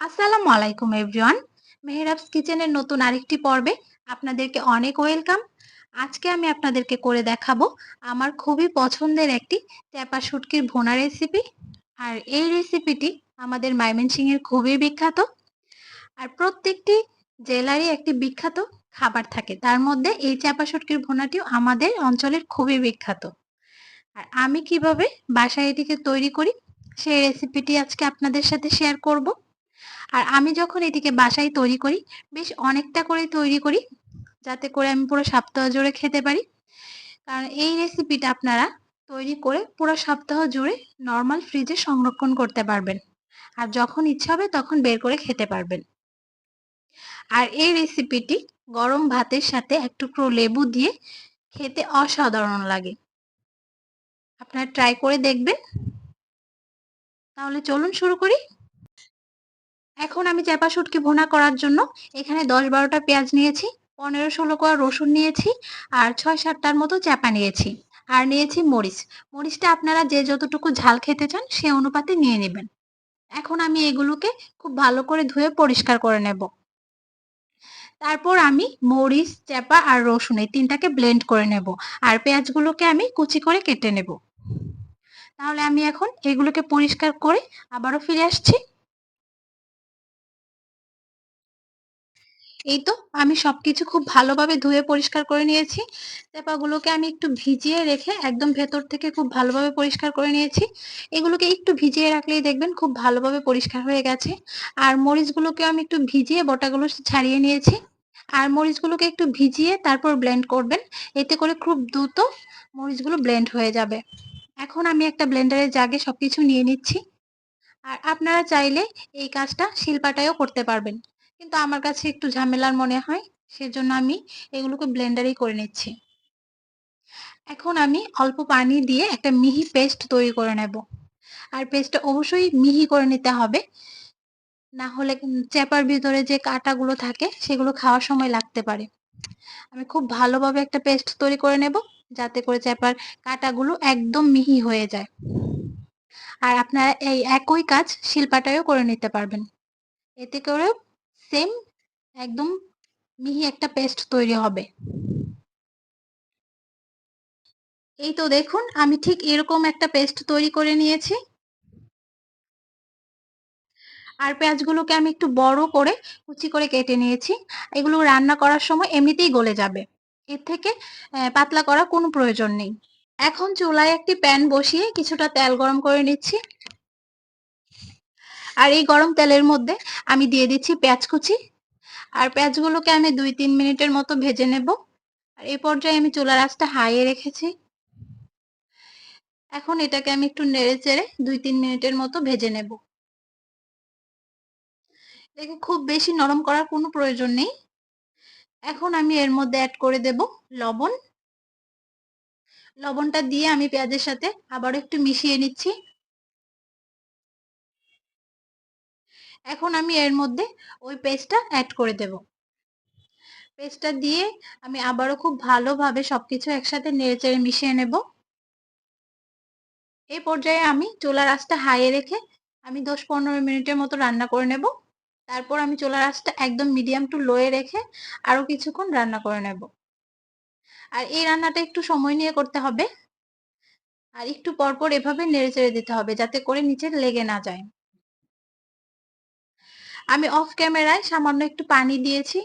আসসালামু আলাইকুম এভরিওয়ান। মেহরাবস কিচেনের নতুন আরেকটি পর্বে আপনাদেরকে অনেক ওয়েলকাম। আজকে আমি আপনাদেরকে করে দেখাবো আমার খুবই পছন্দের একটি চ্যাপা শুটকির ভোনা রেসিপি। আর এই রেসিপিটি আমাদের ময়মনসিংহের খুবই বিখ্যাত। আর প্রত্যেকটি জেলারই একটি বিখ্যাত খাবার থাকে। তার মধ্যে এই চাপা শুটকির ভোনাটিও আমাদের অঞ্চলের খুবই বিখ্যাত। আর আমি কীভাবে বাসায় এটিকে তৈরি করি, সেই রেসিপিটি আজকে আপনাদের সাথে শেয়ার করব। আর আমি যখন এটিকে বাসায় তৈরি করি, বেশ অনেকটা করে তৈরি করি, যাতে করে আমি পুরো সপ্তাহ জুড়ে খেতে পারি। কারণ এই রেসিপিটা আপনারা তৈরি করে পুরো সপ্তাহ জুড়ে নর্মাল ফ্রিজে সংরক্ষণ করতে পারবেন। আর যখন ইচ্ছা হবে তখন বের করে খেতে পারবেন। আর এই রেসিপিটি গরম ভাতের সাথে এক টুকরো লেবু দিয়ে খেতে অসাধারণ লাগে। আপনারা ট্রাই করে দেখবেন। তাহলে চলুন শুরু করি। এখন আমি চাপা শুটকি ভোনা করার জন্য এখানে দশ বারোটা পেঁয়াজ নিয়েছি, পনেরো ষোলো কোয়া রসুন নিয়েছি আর ছয় সাতটার মতো চাপা নিয়েছি। আর নিয়েছি মরিচ। মরিচটা আপনারা যে যতটুকু ঝাল খেতে চান সে অনুপাতে নিয়ে নেবেন। এখন আমি এগুলোকে খুব ভালো করে ধুয়ে পরিষ্কার করে নেব। তারপর আমি মরিচ চাপা আর রসুন এই তিনটাকে ব্লেন্ড করে নেব। আর পেঁয়াজগুলোকে আমি কুচি করে কেটে নেব। তাহলে আমি এখন এগুলোকে পরিষ্কার করে আবারও ফিরে আসছি। এই তো, আমি সবকিছু খুব ভালোভাবে ধুয়ে পরিষ্কার করে নিয়েছি। তেপাগুলোকে আমি একটু ভিজিয়ে রেখে একদম ভেতর থেকে খুব ভালোভাবে পরিষ্কার করে নিয়েছি। এগুলোকে একটু ভিজিয়ে রাখলেই দেখবেন খুব ভালোভাবে পরিষ্কার হয়ে গেছে। আর মরিচগুলোকে আমি একটু ভিজিয়ে বটাগুলো ছাড়িয়ে নিয়েছি। আর মরিচগুলোকে একটু ভিজিয়ে তারপর ব্লেন্ড করবেন। এতে করে খুব দ্রুত মরিচগুলো ব্লেন্ড হয়ে যাবে। এখন আমি একটা ব্লেন্ডারের জাগে সবকিছু নিয়ে নিচ্ছি। আর আপনারা চাইলে এই কাজটা শিলপাটায়ও করতে পারবেন। কিন্তু আমার কাছে একটু ঝামেলার মনে হয়, সেজন্য আমি এগুলোকে ব্লেন্ডারেই করে নিচ্ছি। এখন আমি অল্প পানি দিয়ে একটা মিহি পেস্ট তৈরি করে নেব। আর পেস্টটা অবশ্যই মিহি করে নিতে হবে। না হলে চেপার ভিতরে যে কাঁটাগুলো থাকে, সেগুলো খাওয়ার সময় লাগতে পারে। আমি খুব ভালোভাবে একটা পেস্ট তৈরি করে নেব, যাতে করে চেপার কাঁটাগুলো একদম মিহি হয়ে যায়। আর আপনারা এই একই কাজ শিল্পাটায়ও করে নিতে পারবেন। এতে করে সেম একদম মিহি একটা পেস্ট তৈরি হবে। এই তো দেখুন, আমি ঠিক এরকম একটা পেস্ট তৈরি করে নিয়েছি। আর পেঁয়াজগুলোকে আমি একটু বড় করে কুচি করে কেটে নিয়েছি। এগুলো রান্না করার সময় এমনিতেই গলে যাবে। এর থেকে পাতলা করা কোনো প্রয়োজন নেই। এখন চুলায় একটি প্যান বসিয়ে কিছুটা তেল গরম করে নিচ্ছি। আর এই গরম তেলের মধ্যে আমি দিয়ে দিচ্ছি পেঁয়াজ কুচি। আর পেঁয়াজগুলোকে আমি দুই তিন মিনিটের মতো ভেজে নেব। আর এই পর্যায়ে আমি চুলার আঁচটা হাইয়ে রেখেছি। এখন এটাকে আমি একটু নেড়ে চেড়ে দুই তিন মিনিটের মতো ভেজে নেব। এটাকে খুব বেশি নরম করার কোনো প্রয়োজন নেই। এখন আমি এর মধ্যে অ্যাড করে দেব লবণ। লবণটা দিয়ে আমি পেঁয়াজের সাথে আবারও একটু মিশিয়ে নিচ্ছি। এখন আমি এর মধ্যে ওই পেস্টটা অ্যাড করে দেব। পেস্টটা দিয়ে আমি আবারও খুব ভালোভাবে সবকিছু একসাথে নেড়েচেড়ে মিশিয়ে নেব। এই পর্যায়ে আমি চুলার আঁচটা হাইয়ে রেখে আমি দশ পনেরো মিনিটের মতো রান্না করে নেব। তারপর আমি চুলার আঁচটা একদম মিডিয়াম টু লোয়ে রেখে আরও কিছুক্ষণ রান্না করে নেব। আর এই রান্নাটা একটু সময় নিয়ে করতে হবে। আর একটু পরপর এভাবে নেড়ে চেড়ে দিতে হবে যাতে করে নিচে লেগে না যায়। আমি অফ ক্যামেরায় সামান্য একটু পানি দিয়েছি।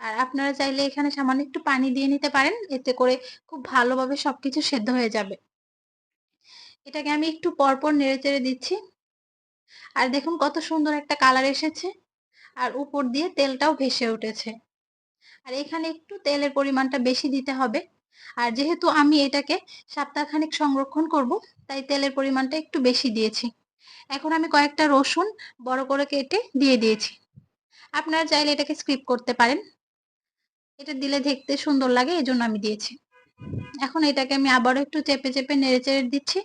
আর আপনারা চাইলে এখানে সামান্য একটু পানি দিয়ে নিতে পারেন, এতে করে খুব ভালোভাবে সবকিছু সেদ্ধ হয়ে যাবে। এটাকে আমি একটু পরপর নেড়ে চেড়ে দিচ্ছি। আর দেখুন কত সুন্দর একটা কালার এসেছে। আর উপর দিয়ে তেলটাও ভেসে উঠেছে। আর এখানে একটু তেলের পরিমাণটা বেশি দিতে হবে। আর যেহেতু আমি এটাকে সপ্তাহখানিক সংরক্ষণ করব, তাই তেলের পরিমাণটা একটু বেশি দিয়েছি। এখন আমি কয়েকটা রসুন বড় করে কেটে দিয়ে দিয়েছি। আপনারা চাইলে এটাকে স্ক্রিপ করতে পারেন। এটা দিলে দেখতে সুন্দর লাগে এই জন্য আমি দিয়েছি। এখন এটাকে আমি আবারও একটু চেপে চেপে নেড়ে চেড়ে দিচ্ছি।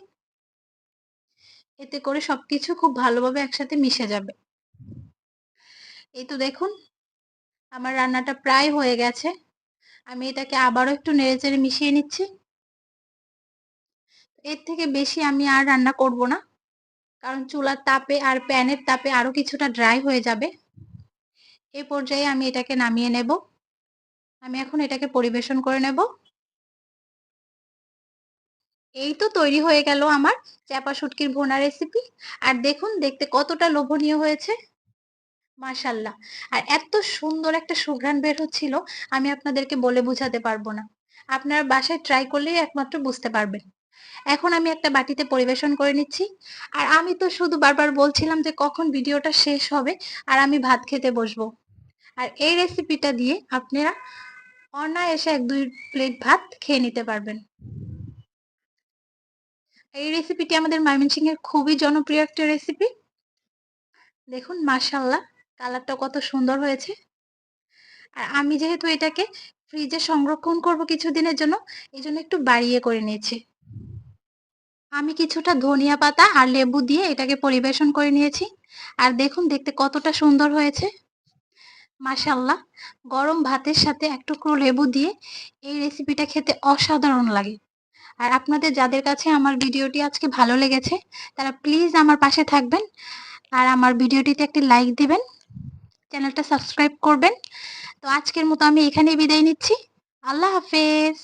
এতে করে সবকিছু খুব ভালোভাবে একসাথে মিশে যাবে। এই তো দেখুন, আমার রান্নাটা প্রায় হয়ে গেছে। আমি এটাকে আবারও একটু নেড়ে চেড়ে মিশিয়ে নিচ্ছি। এর থেকে বেশি আমি আর রান্না করব না। কারণ চুলার তাপে আর প্যানের তাপে আরও কিছুটা ড্রাই হয়ে যাবে। এই পর্যায়ে আমি এটাকে নামিয়ে নেব। আমি এখন এটাকে পরিবেশন করে নেব। এই তো তৈরি হয়ে গেল আমার চাপা শুটকির ভোনা রেসিপি আর দেখুন, দেখতে কতটা লোভনীয় হয়েছে। মাশাল্লাহ আর এত সুন্দর একটা সুঘ্রাণ বের হচ্ছিল, আমি আপনাদেরকে বলে বোঝাতে পারব না। আপনার বাসায় ট্রাই করলেই একমাত্র বুঝতে পারবেন। এখন আমি একটা বাটিতে পরিবেশন করে নিচ্ছি। আর আমি তো শুধু বারবার বলছিলাম যে কখন ভিডিওটা শেষ হবে আর আমি ভাত খেতে বসবো। আর এই রেসিপিটা দিয়ে আপনারা অনায়াসে এক দুই প্লেট ভাত খেয়ে নিতে পারবেন। এই রেসিপিটি আমাদের ময়মনসিংহের খুবই জনপ্রিয় একটা রেসিপি দেখুন মাশাল্লাহ কালারটা কত সুন্দর হয়েছে। আর আমি যেহেতু এটাকে ফ্রিজে সংরক্ষণ করব কিছুদিনের জন্য এই জন্য একটু বাড়িয়ে করে নিয়েছি। আমি কিছুটা ধনিয়া পাতা আর লেবু দিয়ে এটাকে পরিবেশন করে নিয়েছি। আর দেখুন, দেখতে কতটা সুন্দর হয়েছে। মাশাল্লাহ গরম ভাতের সাথে এক টুকরো লেবু দিয়ে এই রেসিপিটা খেতে অসাধারণ লাগে। আর আপনাদের, যাদের কাছে আমার ভিডিওটি আজকে ভালো লেগেছে, তারা প্লিজ আমার পাশে থাকবেন। আর আমার ভিডিওটিতে একটি লাইক দিবেন, চ্যানেলটা সাবস্ক্রাইব করবেন। তো আজকের মতো আমি এখানেই বিদায় নিচ্ছি। আল্লাহ হাফেজ।